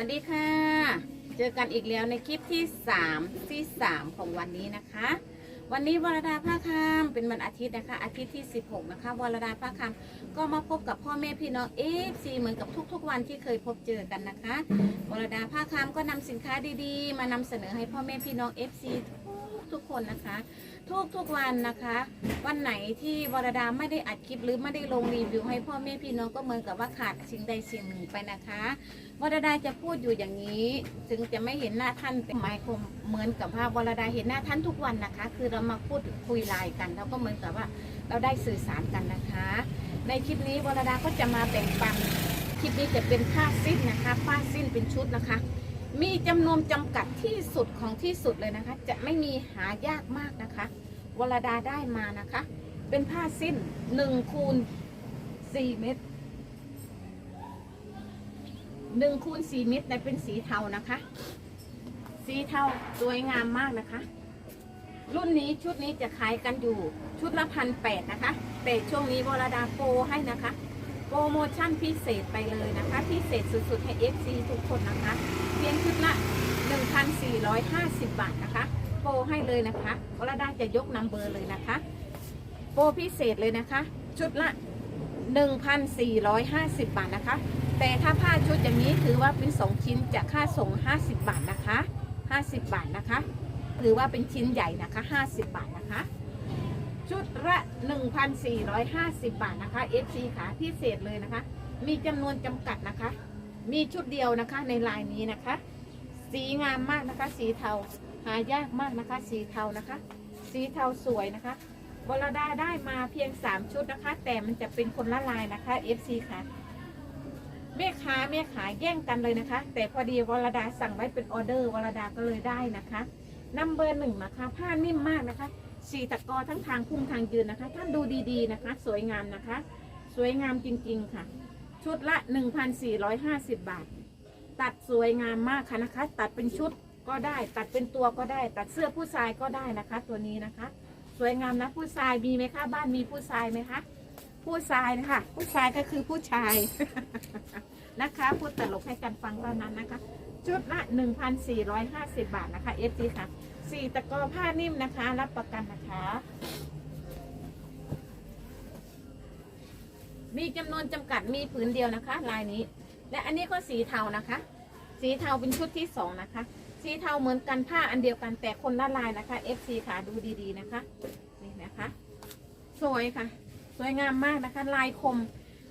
วัสดีค่ะ เจอกันอีกแล้วในคลิปที่3ที่3ของวันนี้นะคะ วันนี้วรดาภาคามเป็นวันอาทิตย์นะคะ อาทิตย์ที่ 16 นะคะวรดาภาคามก็มาพบกับพ่อแม่พี่น้องเอฟซีเหมือนกับทุก ๆ วันที่เคยพบเจอกันนะคะวรดาภาคามก็นำสินค้าดีๆ มานำเสนอให้พ่อแม่พี่น้องเอฟซี ทุกๆคนนะคะ ทุกทุกๆวันนะคะ วันไหนที่วรดาไม่ได้อัดคลิปหรือไม่ได้ลงรีวิวให้พ่อแม่พี่น้องก็เหมือนกับว่าขาดสิ่งใดสิ่งหนึ่งไปนะคะวรดาจะพูดอยู่อย่างนี้ ถึงจะไม่เห็นหน้าท่านแต่หมายความเหมือนกับว่าวรดาเห็นหน้าท่านทุกวันนะคะ คือเรามาพูดคุยไลน์กันเราก็เหมือนกับว่าเราได้สื่อสารกันนะคะ ในคลิปนี้วรดาก็จะมาแบ่งปันคลิปนี้จะเป็นผ้าสิ้นนะคะผ้าสิ้นเป็นชุดนะคะ มีจำนวนจำกัดที่สุดของที่สุดเลยนะคะ จะไม่มีหายากมากนะคะ วรดาได้มานะคะ เป็นผ้าสิ้น1คูณ4เมตร1คูณ4เมตรแต่เป็นสีเทานะคะ สีเทาสวยงามมากนะคะ รุ่นนี้ชุดนี้จะขายกันอยู่ชุดละพันแปดนะคะ แต่ช่วงนี้วรดาโปรให้นะคะ โปรโมชั่นพิเศษไปเลยนะคะ พิเศษสุดๆ ให้ FC ทุกคนนะคะ เพียงชุดละ 1,450 บาทนะคะ โปรให้เลยนะคะวรดาจะยกนัมเบอร์เลยนะคะ โปรพิเศษเลยนะคะ ชุดละ 1,450 บาทนะคะ แต่ถ้าผ้าชุดอย่างนี้ถือว่าเป็น 2 ชิ้นจะค่าส่ง 50 บาทนะคะ 50 บาทนะคะ ถือว่าเป็นชิ้นใหญ่นะคะ 50 บาทนะคะ 1,450 บาทนะคะ FC ค่ะพิเศษเลยนะคะ มีจำนวนจำกัดนะคะ มีชุดเดียวนะคะในลายนี้นะคะ สีงามมากนะคะ สีเทาหายากมากนะคะ สีเทานะคะ สีเทาสวยนะคะวรดาได้มาเพียง 3 ชุดนะคะ แต่มันจะเป็นคนละลายนะคะ FC ค่ะแม่ค้าแม่ขายแย่งกันเลยนะคะ แต่พอดีวรดาสั่งไว้เป็นออเดอร์วรดาก็เลยได้นะคะนัมเบอร์หนึ่งนะคะผ้านิ่มมากนะคะ สีตะกอทั้งทางพุ่งทางยืนนะคะ ท่านดูดีๆนะคะ สวยงามนะคะ สวยงามจริงๆค่ะ ชุดละ 1,450 บาท ตัดสวยงามมากค่ะนะคะ ตัดเป็นชุดก็ได้ ตัดเป็นตัวก็ได้ ตัดเสื้อผู้ชายก็ได้นะคะ ตัวนี้นะคะ สวยงามนะผู้ชายมีไหมคะบ้านมีผู้ชายไหมคะผู้ชายนะคะผู้ชายก็คือผู้ชายนะคะพูดตลกให้กันฟังเท่านั้นนะคะ ชุดละ 1,450 บาทนะคะเอฟซีค่ะ สี่ตะกอผ้านิ่มนะคะ รับประกันนะคะ มีจำนวนจำกัดมีผืนเดียวนะคะ ลายนี้ และอันนี้ก็สีเทานะคะ สีเทาเป็นชุดที่สองนะคะ สีเทาเหมือนกันผ้าอันเดียวกันแต่คนละลายนะคะ FC ค่ะดูดีๆนะคะนี่นะคะ สวยค่ะ สวยงามมากนะคะ ลายคม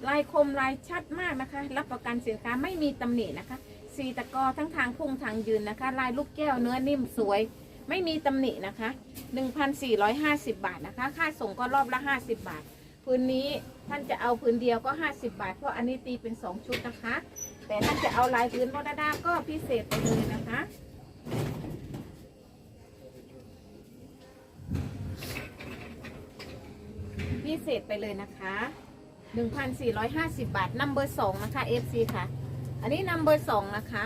ลายคมลายชัดมากนะคะ รับประกันสินค้าไม่มีตำหนินะคะสีตะกอทั้งทางพุ่งทางยืนนะคะ ลายลูกแก้วเนื้อนิ่มสวย ไม่มีตำหนินะคะ 1,450 บาทนะคะ ค่าส่งก็รอบละ 50 บาท พื้นนี้ท่านจะเอาพื้นเดียวก็ 50 บาท เพราะอันนี้ตีเป็น 2 ชุดนะคะ แต่ท่านจะเอาลายพื้นวรดาก็พิเศษไปเลยนะคะพิเศษไปเลยนะคะ 1,450 บาทนัมเบอร์สองนะคะ FC ค่ะ อันนี้นัมเบอร์สองนะคะ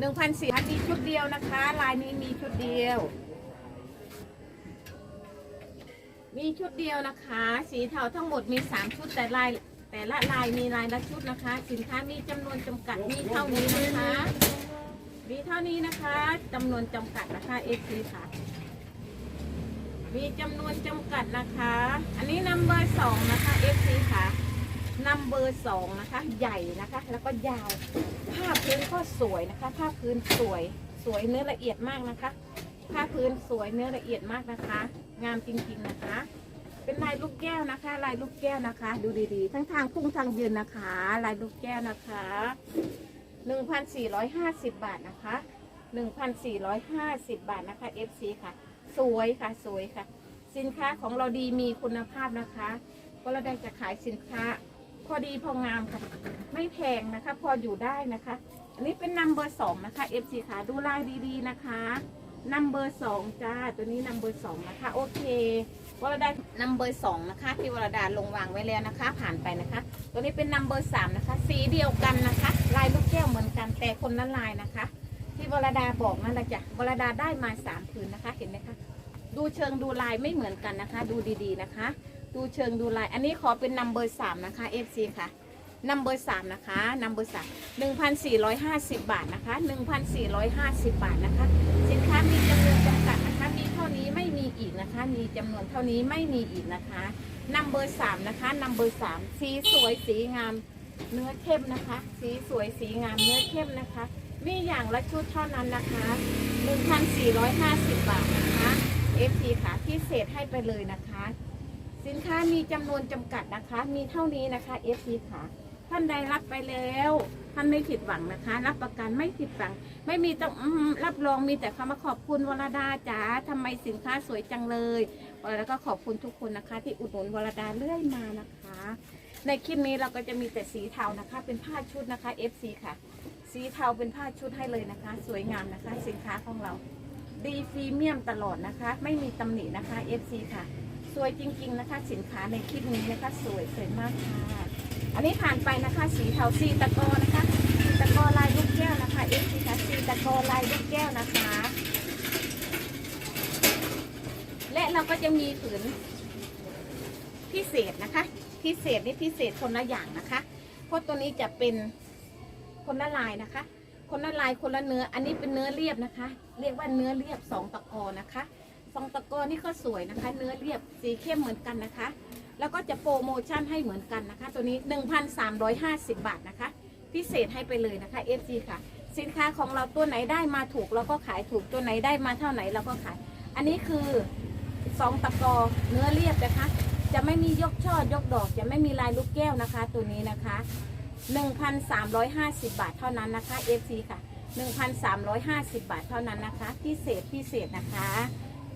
1,400มีชุดเดียวนะคะ ลายนี้มีชุดเดียว มีชุดเดียวนะคะ สีเทาทั้งหมดมี3ชุดแต่ลาย แต่ละลายมีลายละชุดนะคะ สินค้ามีจำนวนจำกัดมีเท่านี้นะคะ มีเท่านี้นะคะจำนวนจำกัดนะคะ FC ค่ะ มีจำนวนจำกัดนะคะ อันนี้นัมเบอร์สองนะคะ FC ค่ะ นัมเบอร์สองนะคะ ใหญ่นะคะ แล้วก็ยาว ผ้าพื้นก็สวยนะคะ ผ้าพื้นสวยสวยเนื้อละเอียดมากนะคะ ผ้าพื้นสวยเนื้อละเอียดมากนะคะ งามจริงๆนะคะ เป็นลายลูกแก้วนะคะ ลายลูกแก้วนะคะ ดูดีๆ ทั้งทางพุ่งทางยืนนะคะ ลายลูกแก้วนะคะ1,450 บาทนะคะ 1,450 บาทนะคะ FC ค่ะ สวยค่ะสวยค่ะ สินค้าของเราดีมีคุณภาพนะคะ ก็เราได้จะขายสินค้า อดีพองามค่ะ ไม่แพงนะคะ พออยู่ได้นะคะ อันนี้เป็นนัมเบอร์สองนะคะ FC ค่ะดูลายดีๆนะคะนัมเบอร์สองจ้า ตัวนี้นัมเบอร์สองนะคะ โอเควรดานัมเบอร์สองนะคะ ที่วรดาลงวางไว้แล้วนะคะ ผ่านไปนะคะ ตัวนี้เป็นนัมเบอร์สามนะคะ สีเดียวกันนะคะ ลายลูกแก้วเหมือนกันแต่คนละลายนะคะ ที่วรดาบอกนั่นแหละจ้ะวรดาได้มาสามผืนนะคะ เห็นไหมคะ ดูเชิงดูลายไม่เหมือนกันนะคะ ดูดีๆนะคะ ดูเชิงดูลาย อันนี้ขอเป็นนัมเบอร์สามนะคะ FC ค่ะนัมเบอร์สามนะคะนัมเบอร์สามหนึ่งพันสี่ร้อยห้าสิบบาทนะคะหนึ่งพันสี่ร้อยห้าสิบบาทนะคะ สินค้ามีจำนวนจำกัดนะคะ มีเท่านี้ไม่มีอีกนะคะ มีจำนวนเท่านี้ไม่มีอีกนะคะนัมเบอร์สามนะคะนัมเบอร์สามสีสวยสีงาม เนื้อเข้มนะคะ สีสวยสีงามเนื้อเข้มนะคะ มีอย่างละชุดเท่านั้นนะคะ1,450บาทนะคะ FT ค่ะพิเศษให้ไปเลยนะคะ สินค้ามีจำนวนจำกัดนะคะ มีเท่านี้นะคะ FT ค่ะ ท่านใดรับไปแล้ว ท่านไม่ผิดหวังนะคะ รับประกันไม่ผิดหวัง ไม่มีต้องอมรับรองมีแต่คำว่าขอบคุณวรดาจ๋าทำไมสินค้าสวยจังเลย แล้วก็ขอบคุณทุกคนนะคะ ที่อุดหนุนวรดาเรื่อยมานะคะ ในคลิปนี้เราก็จะมีแต่สีเทานะคะ เป็นผ้าชุดนะคะ FC ค่ะ สีเทาเป็นผ้าชุดให้เลยนะคะ สวยงามนะคะ สินค้าของเรา ดีพรีเมียมตลอดนะคะ ไม่มีตำหนินะคะ FC ค่ะ สวยจริง ๆ นะคะ สินค้าในคลิปนี้นะคะ สวยสวยมากค่ะ อันนี้ผ่านไปนะคะ สีเทาสีตะกอนะคะสีตะกอลายลูกแก้วนะคะ FC ค่ะสีตะกอลายลูกแก้วนะคะ และเราก็จะมีผืนพิเศษนะคะ พิเศษนี่พิเศษคนละอย่างนะคะเพราะตัวนี้จะเป็นคนละลายนะคะ คนละลายคนละเนื้อ อันนี้เป็นเนื้อเรียบนะคะ เรียกว่าเนื้อเรียบสองตะกอนะคะ สองตะกอนี่ก็สวยนะคะ เนื้อเรียบสีเข้มเหมือนกันนะคะ แล้วก็จะโปรโมชั่นให้เหมือนกันนะคะ ตัวนี้ 1,350 บาทนะคะ พิเศษให้ไปเลยนะคะ FC ค่ะ สินค้าของเราตัวไหนได้มาถูกเราก็ขายถูกตัวไหนได้มาเท่าไหนเราก็ขาย อันนี้คือสองตะกอเนื้อเรียบนะคะ จะไม่มียกช่อยกดอก จะไม่มีลายลูกแก้วนะคะ ตัวนี้นะคะ 1,350 บาทเท่านั้นนะคะ FC ค่ะ 1,350 บาทเท่านั้นนะคะ พิเศษพิเศษนะคะ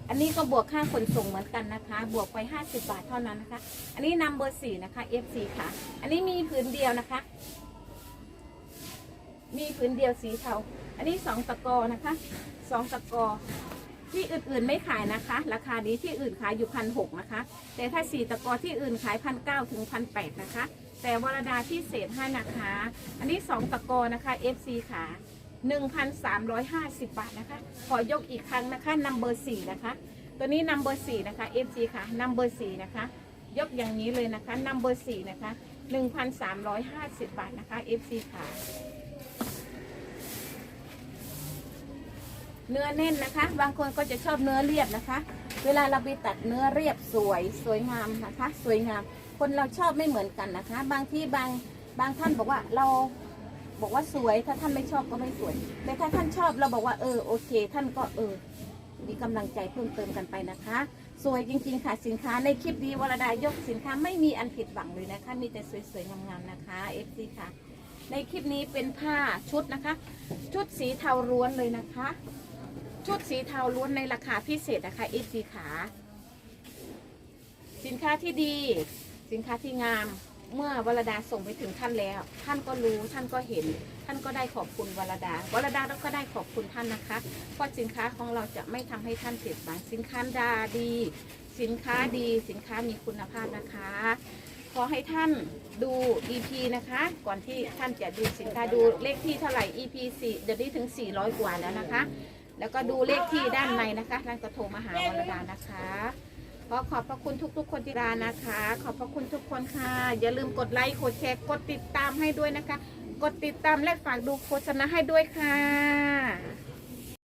อันนี้ก็บวกค่าขนส่งเหมือนกันนะคะ บวกไป 50 บาทเท่านั้นนะคะ อันนี้นำเบอร์สี่นะคะ FC ค่ะ อันนี้มีผืนเดียวนะคะ มีผืนเดียวสีเทา อันนี้สองตะกอนะคะสองตะกอ ที่อื่นๆไม่ขายนะคะ ราคานี้ที่อื่นขายอยู่พันหกนะคะ แต่ถ้าสี่ตะกอที่อื่นขายพันเก้าถึงพันแปดนะคะ แต่วรดาที่เศษให้นะคะ อันนี้สองตะกอนะคะ FC ค่ะ 1,350 บาทนะคะ ขอยกอีกครั้งนะคะนัมเบอร์สี่นะคะ ตัวนี้นัมเบอร์สี่นะคะ FC ค่ะนัมเบอร์สี่นะคะ ยกอย่างนี้เลยนะคะนัมเบอร์สี่นะคะ 1,350 บาทนะคะ FC ค่ะ เนื้อแน่นนะคะ บางคนก็จะชอบเนื้อเรียบนะคะ เวลาเราไปตัดเนื้อเรียบสวยสวยงามนะคะ สวยงาม คนเราชอบไม่เหมือนกันนะคะ บางที่บางบางท่านบอกว่าเรา บอกว่าสวย ถ้าท่านไม่ชอบก็ไม่สวย แต่ถ้าท่านชอบเราบอกว่าเออโอเค ท่านก็เออ มีกำลังใจเพิ่มเติมกันไปนะคะ สวยจริง ๆ ค่ะสินค้าในคลิปนี้วรดายกสินค้าไม่มีอันผิดหวังเลยนะคะ มีแต่สวยๆงามๆนะคะ FC ค่ะ ในคลิปนี้เป็นผ้าชุดนะคะ ชุดสีเทาล้วนเลยนะคะ ชุดสีเทาล้วนในราคาพิเศษนะคะอีซีขาสินค้าที่ดี สินค้าที่งาม เมื่อวรดาส่งไปถึงท่านแล้ว ท่านก็รู้ท่านก็เห็น ท่านก็ได้ขอบคุณวรดาวรดาเราก็ได้ขอบคุณท่านนะคะ เพราะสินค้าของเราจะไม่ทำให้ท่านเสียหวังสินค้าดาดี สินค้าดีสินค้ามีคุณภาพนะคะ ขอให้ท่านดู EP นะคะ ก่อนที่ท่านจะดูสินค้าดูเลขที่เท่าไหร่ EP 4เดี๋ยวนี้ถึง 400 กว่าแล้วนะคะ แล้วก็ดูเลขที่ด้านในนะคะท่านก็โทรมาหาวรดานะคะ ขอขอบพระคุณทุกๆ คนที่รานนะคะ ขอบพระคุณทุกคนค่ะ อย่าลืมกดไลค์กดแชร์กดติดตามให้ด้วยนะคะ กดติดตามและฝากดูโฆษณาให้ด้วยค่ะ